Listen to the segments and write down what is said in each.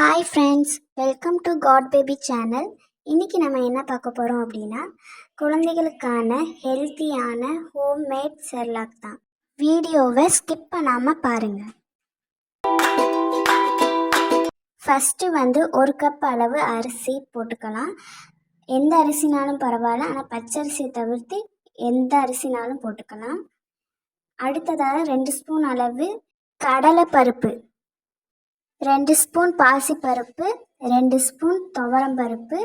Hi friends welcome to God baby channel இன்றைக்கி நம்ம என்ன பார்க்க போகிறோம் அப்படின்னா குழந்தைகளுக்கான ஹெல்த்தியான ஹோம்மேட் செர்லாக் தான். வீடியோவை ஸ்கிப் பண்ணாமல் பாருங்கள் ஃபஸ்ட்டு வந்து ஒரு கப் அளவு அரிசி போட்டுக்கலாம். எந்த அரிசினாலும் பரவாயில்ல ஆனால் பச்சரிசியை தவிர்த்து எந்த அரிசினாலும் போட்டுக்கலாம். அடுத்ததாக ரெண்டு ஸ்பூன் அளவு கடலைப்பருப்பு. ரெண்டு ஸ்பூன் பாசிப்பருப்பு ரெண்டு ஸ்பூன் துவரம்பருப்பு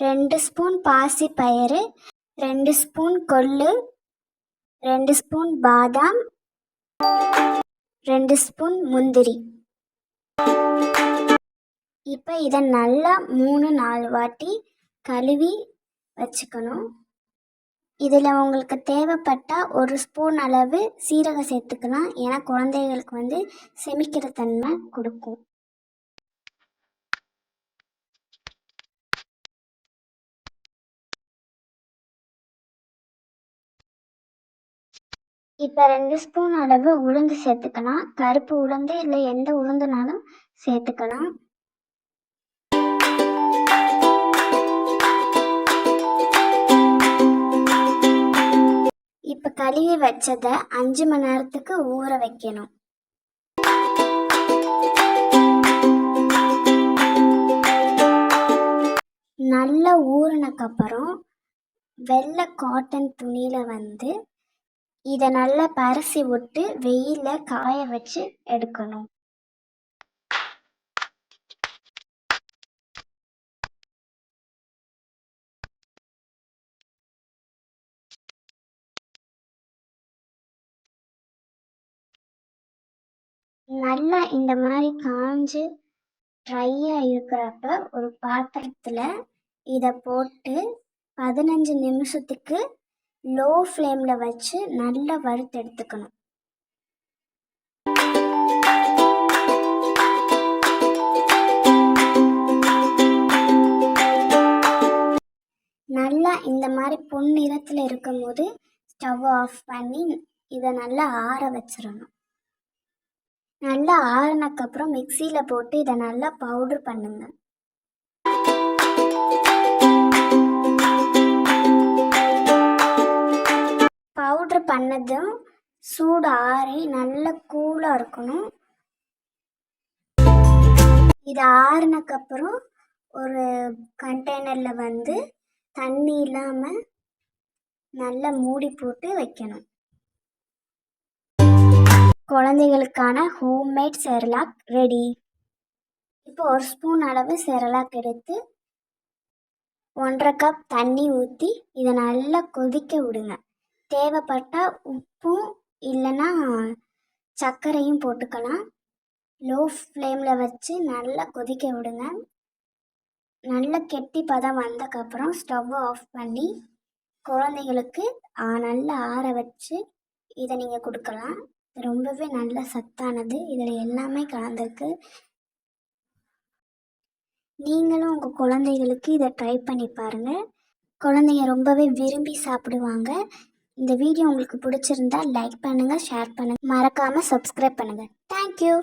ரெண்டு ஸ்பூன் பாசி பயிறு ரெண்டு ஸ்பூன் கொள்ளு ரெண்டு ஸ்பூன் பாதாம் ரெண்டு ஸ்பூன் முந்திரி. இப்போ இதை நல்லா மூணு நாலு வாட்டி கழுவி வச்சுக்கணும். இதில் உங்களுக்கு தேவைப்பட்டால் ஒரு ஸ்பூன் அளவு சீரகம் சேர்த்துக்கலாம். ஏன்னா குழந்தைகளுக்கு வந்து செமிக்கிற தன்மை கொடுக்கும். இப்போ ரெண்டு ஸ்பூன் அளவு உளுந்து சேர்த்துக்கலாம். கருப்பு உளுந்து இல்லை எந்த உளுந்துனாலும் சேர்த்துக்கலாம். கழுவி வச்சதை அஞ்சு மணி நேரத்துக்கு ஊற வைக்கணும். நல்லா ஊறினக்கப்புறம் வெள்ளை காட்டன் துணியில் வந்து இதை நல்லா பரசி விட்டு வெயிலில் காய வச்சு எடுக்கணும். நல்லா இந்த மாதிரி காஞ்சு ட்ரையாக இருக்கிறப்ப ஒரு பாத்திரத்தில் இதை போட்டு பதினஞ்சு நிமிஷத்துக்கு லோ ஃப்ளேமில் வச்சு நல்லா வறுத்து எடுத்துக்கணும். நல்லா இந்த மாதிரி பொன்னிறத்தில் இருக்கும்போது ஸ்டவ் ஆஃப் பண்ணி இதை நல்லா ஆற வச்சிடணும். நல்லா ஆறுனக்கப்புறம் மிக்சியில் போட்டு இதை நல்லா பவுட்ரு பண்ணுங்க. பவுட்ரு பண்ணதும் சூடு ஆறி நல்ல கூலாக இருக்கணும். இது ஆறுனக்கப்புறம் ஒரு கண்டெய்னரில் வந்து தண்ணி இல்லாமல் நல்லா மூடி போட்டு வைக்கணும். குழந்தைகளுக்கான ஹோம்மேட் செரலாக் ரெடி இப்போ ஒரு ஸ்பூன் அளவு செரலாக் எடுத்து ஒன்றரை கப் தண்ணி ஊற்றி இதை நல்லா கொதிக்க விடுங்க. தேவைப்பட்டால் உப்பும் இல்லைன்னா சர்க்கரையும் போட்டுக்கலாம். லோ ஃப்ளேமில் வச்சு நல்லா கொதிக்க விடுங்க. நல்ல கெட்டி பதம் வந்தக்கப்புறம் ஸ்டவ் ஆஃப் பண்ணி குழந்தைகளுக்கு நல்லா ஆற வச்சு இதை நீங்கள் கொடுக்கலாம். ரொம்பவே நல்ல சத்தானது. இதில் எல்லாமே கலந்துருக்கு. நீங்களும் உங்கள் குழந்தைகளுக்கு இதை ட்ரை பண்ணி பாருங்கள் குழந்தைங்க ரொம்பவே விரும்பி சாப்பிடுவாங்க. இந்த வீடியோ உங்களுக்கு பிடிச்சிருந்தா லைக் பண்ணுங்கள் ஷேர் பண்ணுங்கள் மறக்காமல் சப்ஸ்கிரைப் பண்ணுங்கள் தேங்க்யூ